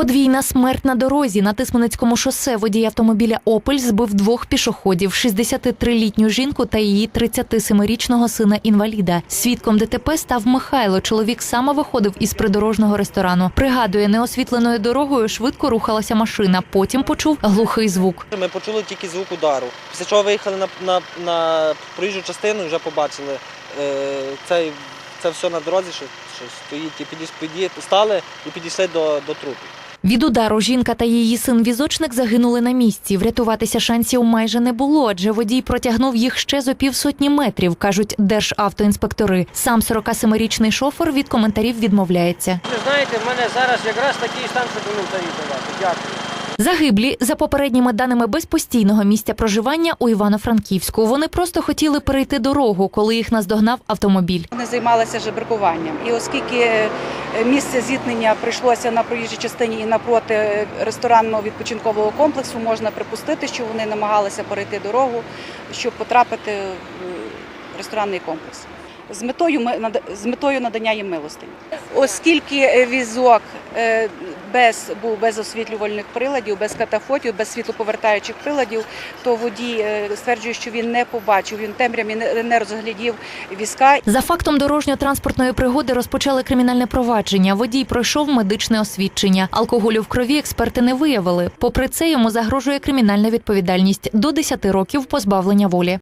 Подвійна смерть на дорозі на Тисменецькому шосе водій автомобіля Опель збив двох пішоходів: 63-літню жінку та її 37-річного сина інваліда. Свідком ДТП став Михайло. Чоловік саме виходив із придорожного ресторану. Пригадує, неосвітленою дорогою швидко рухалася машина. Потім почув глухий звук. Ми почули тільки звук удару. Після чого виїхали на, на, на проїжджу частину і вже побачили е, цей, це все на дорозі, що, що стоїть. І підійш, під'ї- стали і підійшли до, до трупів. Від удару жінка та її син візочник загинули на місці. Врятуватися шансів майже не було, адже водій протягнув їх ще зо півсотні метрів, кажуть державтоінспектори. Сам 47-річний шофер від коментарів відмовляється. Ви знаєте, в мене зараз якраз такий стан, щоб давати. Дякую. Загиблі за попередніми даними без постійного місця проживання у Івано-Франківську. Вони просто хотіли перейти дорогу, коли їх наздогнав автомобіль. Вони займалися жебракуванням. І оскільки е, місце зіткнення прийшлося на проїжджій частині і напроти е, ресторанного відпочинкового комплексу, можна припустити, що вони намагалися перейти дорогу, щоб потрапити в ресторанний комплекс. З метою з метою надання їм милостині. Оскільки е, візок е, без був без освітлювальних приладів, без катафотів, без світлоповертаючих приладів, то водій е, стверджує, що він не побачив, він темряві не розглядів візка За фактом дорожньо-транспортної пригоди розпочали кримінальне провадження. Водій пройшов медичне освідчення. Алкоголю в крові експерти не виявили. Попри це, йому загрожує кримінальна відповідальність до 10 років позбавлення волі.